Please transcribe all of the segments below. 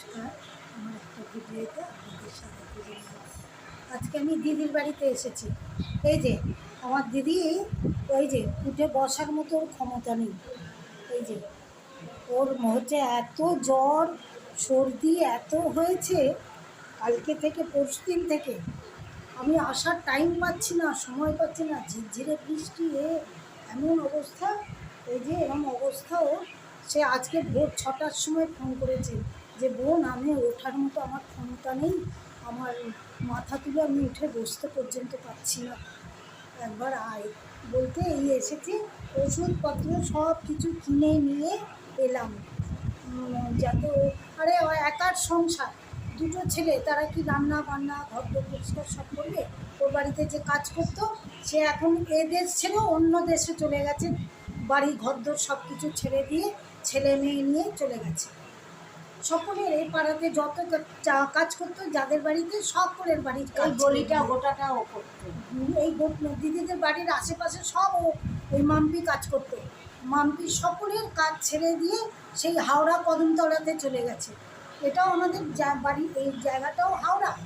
নমস্কার, আমার একটা ভিডিওতে আপনাদের আজকে আমি দিদির বাড়িতে এসেছি। এই যে, আমার দিদি ওই যে উঠে বসার মতো ক্ষমতা নেই। এই যে, ওর হচ্ছে এত জ্বর, সর্দি এত হয়েছে কালকে থেকে পরশু দিন থেকে। আমি আসার টাইম পাচ্ছি না, সময় পাচ্ছি না, ঝিরঝিরে বৃষ্টি, এ এমন অবস্থা। এই যে এরকম অবস্থাও সে আজকে ভোর ছটার সময় ফোন করেছে। যে বোন, আমি ওঠার মতো আমার ক্ষমতা নেই। আমার মাথা তুলে আমি উঠে বসতে পর্যন্ত পারছি না। একবার আয়। বলতে এই এসেছি, ওষুধপত্র, সব কিছু কিনে নিয়ে এলাম। যাতে আরে একার সংসার। দুটো ছেলে, তারা কি রান্না বান্না ঘর পরিষ্কার সব করবে? ওর বাড়িতে যে কাজ করতো, সে এখন এ দেশ ছেড়ে অন্য দেশে চলে গেছে। বাড়ি, ঘরদোর সব কিছু ছেড়ে দিয়ে ছেলে মেয়ে নিয়ে চলে গেছে। সকলের এই পাড়াতে যত কাজ করতো যাদের বাড়িতে সকলের বাড়ির এই গলিটা গোটাটা ও করতো। এই দিদিদের বাড়ির আশেপাশে সব ও ওই মাম্পি কাজ করতো। মাম্পি সকলের কাজ ছেড়ে দিয়ে সেই হাওড়া কদমতলাতে চলে গেছে। এটাও আমাদের যা- বাড়ি এই জায়গাটাও হাওড়া।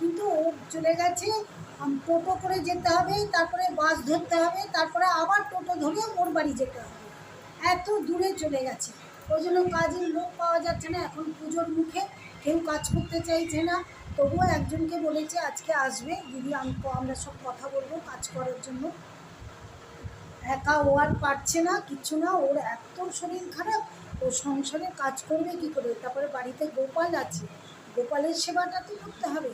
কিন্তু ও চলে গেছে টোটো করে যেতে হবে তারপরে বাস ধরতে হবে তারপরে আবার টোটো ধরে ওর বাড়ি যেতে হবে। এত দূরে চলে গেছে। ওই জন্য কাজের লোক পাওয়া যাচ্ছে না। এখন পুজোর মুখে কেউ কাজ করতে চাইছে না। তবুও একজনকে বলেছে আজকে আসবে। দিদি আমি আমরা সব কথা বলব কাজ করার জন্য। একা ও আর পারছে না কিচ্ছু না। ওর এত শরীর খারাপ ও সংসারে কাজ করবে কি করে? তারপরে বাড়িতে গোপাল আছে। গোপালের সেবাটা তো করতে হবে।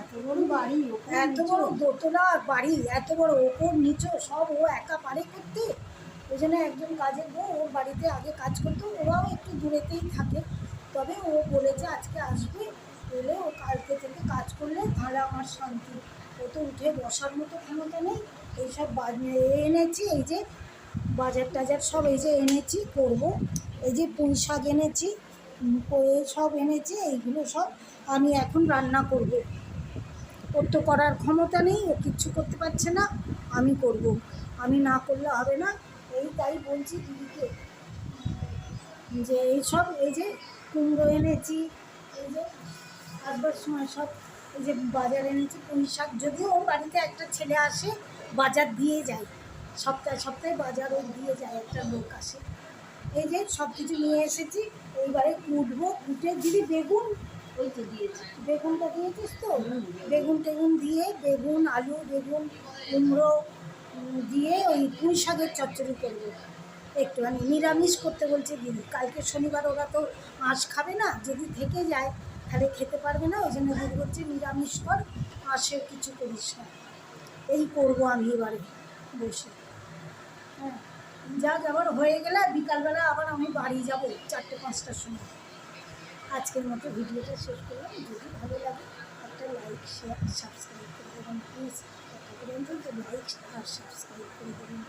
এত বড় বাড়ি? এত বড় দোতলা বাড়ি এত বড় ওপর নিচে সব ও একা পারে করতে? ওই জন্য একজন কাজের বউ ওর বাড়িতে আগে কাজ করতো, ওরাও একটু দূরেতেই থাকে। তবে ও বলেছে আজকে আসবে বলে ও কালকে থেকে কাজ করলে তাহলে আমার শান্তি। ও তো উঠে বসার মতো ক্ষমতা নেই, এইসব এনেছি, এই যে বাজার টাজার সব এই যে এনেছি, করব। এই যে পুঁই শাক এনেছি সব এনেছি, এইগুলো সব আমি এখন রান্না করব। ওর তো করার ক্ষমতা নেই, ও কিচ্ছু করতে পারছে না, আমি করব। আমি না করলে হবে না এই তাই বলছি দিদিকে যে এই সব এই যে কুমড়ো এনেছি এই যে আসবার সময় সব এই যে বাজার এনেছি পুঁই শাক যদিও ওর বাড়িতে একটা ছেলে আসে বাজার দিয়ে যায়। সপ্তাহে সপ্তাহে বাজার ও দিয়ে যায় একটা লোক আসে। এই যে সব কিছু নিয়ে এসেছি এইবারে কুটবো কুটে দিদি বেগুন ওই তো দিয়েছে। বেগুনটা দিয়েছিস তো? বেগুন টেগুন দিয়ে বেগুন আলু বেগুন কুমড়ো দিয়ে ওই পুঁই শাকের চচ্চড়ি করব। একটুখানি নিরামিষ করতে বলছে দিদি। কালকে শনিবার ওরা তো আঁশ খাবে না, যদি থেকে যায় তাহলে খেতে পারবে না, ওই জন্য দিদি বলছে, নিরামিষ কর আঁশে কিছু করিস না। এই করব আমি এবারে বসে। হ্যাঁ যা আবার হয়ে গেলে বিকালবেলা আবার আমি বাড়ি যাব চারটে পাঁচটার সময়। আজকের মতো ভিডিওটা শেষ করলাম। যদি ভালো লাগে একটা লাইক, শেয়ার, সাবস্ক্রাইব করে দেবেন প্লিজ একটা করে অন্তত লাইক আর সাবস্ক্রাইব করে দেবেন